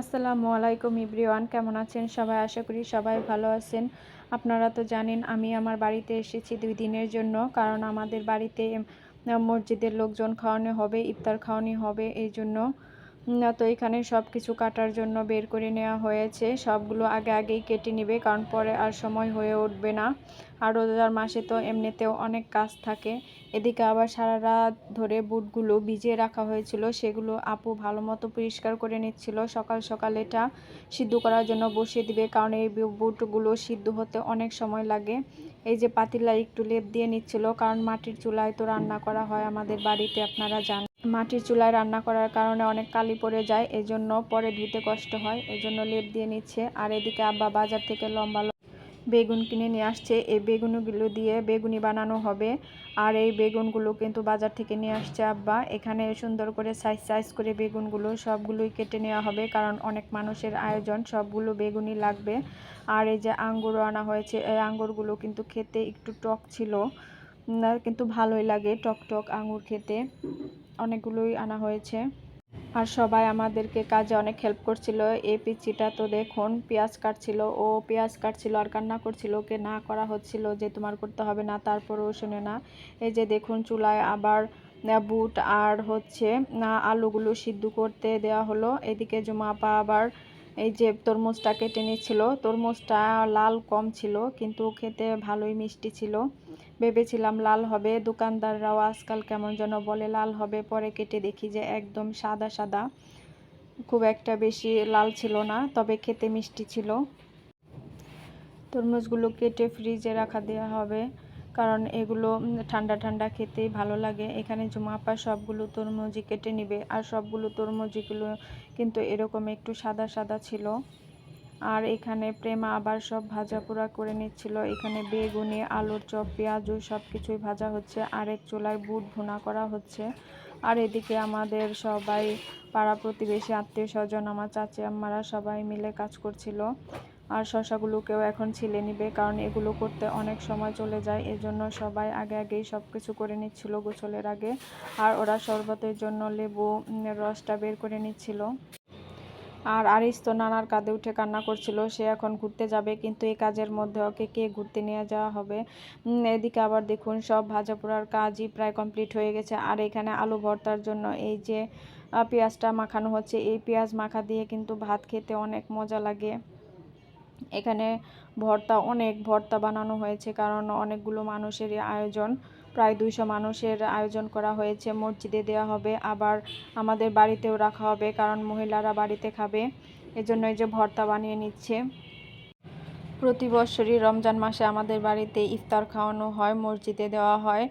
আসসালামু আলাইকুম ইব্রিওয়ান, কেমন আছেন সবাই? আশা করি সবাই ভালো আছেন। আপনারা তো জানেন, আমি আমার বাড়িতে এসেছি দুই দিনের জন্য, কারণ আমাদের বাড়িতে মসজিদের লোকজন খাওয়ানো হবে, ইফতার খাওয়ানো হবে, এই জন্য তো এখানে সব কিছু কাটার জন্য বের করে নেওয়া হয়েছে। সবগুলো আগে আগেই কেটে নেবে, কারণ পরে আর সময় হয়ে উঠবে না। আর রোজার মাসে তো এমনিতেও অনেক কাজ থাকে। এদিকে আবার সারা রাত ধরে বুটগুলো ভিজিয়ে রাখা হয়েছিল। সেগুলো আপু ভালো মতো পরিষ্কার করে নিচ্ছিল। সকাল সকাল এটা সিদ্ধ করার জন্য বসিয়ে দিবে, কারণ এই বুটগুলো সিদ্ধ হতে অনেক সময় লাগে। এই যে পাতিলা একটু লেপ দিয়ে নিচ্ছিল, কারণ মাটির চুলায় তো রান্না করা হয় আমাদের বাড়িতে, আপনারা জান মাটির চুলায় রান্না করার কারণে অনেক কালি পড়ে যায়, এজন্য পরে ধুতে কষ্ট হয়, এজন্য লেপ দিয়ে নিচ্ছে। আর এদিকে আব্বা বাজার থেকে লম্বা বেগুন কিনে নিয়ে আসছে। এই বেগুনগুলো দিয়ে বেগুনি বানানো হবে। আর এই বেগুনগুলো কিন্তু বাজার থেকে নিয়ে আসছে আব্বা। এখানে সুন্দর করে সাইজ সাইজ করে বেগুনগুলো সবগুলোই কেটে নেওয়া হবে, কারণ অনেক মানুষের আয়োজন, সবগুলো বেগুনি লাগবে। আর এই যে আঙ্গুরও আনা হয়েছে, এই আঙ্গুরগুলো কিন্তু খেতে একটু টক ছিল কিন্তু ভালোই লাগে টক টক আঙুর খেতে। অনেকগুলোই আনা হয়েছে। আর সবাই আমাদেরকে কাজে অনেক হেল্প করছিল। এই পিচিটা তো দেখুন, পেঁয়াজ কাটছিল। ও পেঁয়াজ কাটছিল আর কান্না করছিল। ওকে না করা হচ্ছিল যে তোমার করতে হবে না, তারপরেও শুনে না। এই যে দেখুন, চুলায় আবার বুট আর হচ্ছে আলুগুলো সিদ্ধ করতে দেওয়া হলো। এদিকে জুমাপা আবার এই যে তরমুজটা কেটে নিচ্ছিল তরমুজটা লাল কম ছিল, কিন্তু খেতে ভালোই মিষ্টি ছিল। ভেবেছিলাম লাল হবে, দোকানদাররাও আজকাল কেমন যেন বলে লাল হবে, পরে কেটে দেখি যে একদম সাদা সাদা। খুব একটা বেশি লাল ছিল না, তবে খেতে মিষ্টি ছিল। তরমুজগুলো কেটে ফ্রিজে রাখা দেওয়া হবে। কারণ এগুলো ঠান্ডা ঠান্ডা খেতেই ভালো লাগে। এখানে জুমাপা সবগুলো তরমুজই কেটে নিবে। আর সবগুলো তরমুজিগুলো কিন্তু এরকম একটু সাদা সাদা ছিল। আর এখানে প্রেমা আবার সব ভাজা পোড়া করে নিচ্ছিল। এখানে বেগুনি, আলুর চপ, পেঁয়াজু সব কিছুই ভাজা হচ্ছে। আর এক চুলায় বুট ভুনা করা হচ্ছে। আর এদিকে আমাদের সবাই, পাড়া প্রতিবেশী, আত্মীয় স্বজন, আমার চাচি, আম্মারা সবাই মিলে কাজ করছিল। আর শশাগুলোকেও এখন ছিলে নিবে, কারণ এগুলো করতে অনেক সময় চলে যায়। এজন্য সবাই আগে আগেই সব কিছু করে নিচ্ছিল গোসলের আগে। আর ওরা শরবতের জন্য লেবু রসটা বের করে নিচ্ছিল। আর আরিস তো নানার কাঁধে উঠে কান্না করছিল, সে এখন ঘুরতে যাবে, কিন্তু এই কাজের মধ্যে ওকে কে ঘুরতে নিয়ে যাওয়া হবে? এদিকে আবার দেখুন, সব ভাজা পোড়ার কাজই প্রায় কমপ্লিট হয়ে গেছে, আর এখানে আলু ভর্তার জন্য এই যে পেঁয়াজটা মাখানো হচ্ছে, এই পেঁয়াজ মাখা দিয়ে কিন্তু ভাত খেতে অনেক মজা লাগে। এখানে ভর্তা, অনেক ভর্তা বানানো হয়েছে, কারণ অনেকগুলো মানুষেরই আয়োজন। প্রায় দুইশো মানুষের আয়োজন করা হয়েছে। মসজিদে দেওয়া হবে, আবার আমাদের বাড়িতেও রাখা হবে কারণ মহিলারা বাড়িতে খাবে। এজন্য এই যে ভর্তা বানিয়ে নিচ্ছে। প্রতি বছরই রমজান মাসে আমাদের বাড়িতে ইফতার খাওয়ানো হয়, মসজিদে দেওয়া হয়।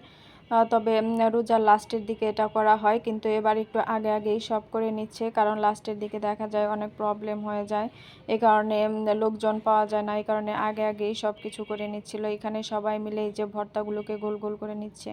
তবে রোজার লাস্টের দিকে এটা করা হয়, কিন্তু এবার একটু আগে আগেই সব করে নিচ্ছে, কারণ লাস্টের দিকে দেখা যায় অনেক প্রবলেম হয়ে যায়। এ কারণে লোকজন পাওয়া যায় না, এই কারণে আগে আগেই সব কিছু করে নিচ্ছিল। এখানে সবাই মিলে এই যে ভর্তাগুলোকে গোল গোল করে নিচ্ছে।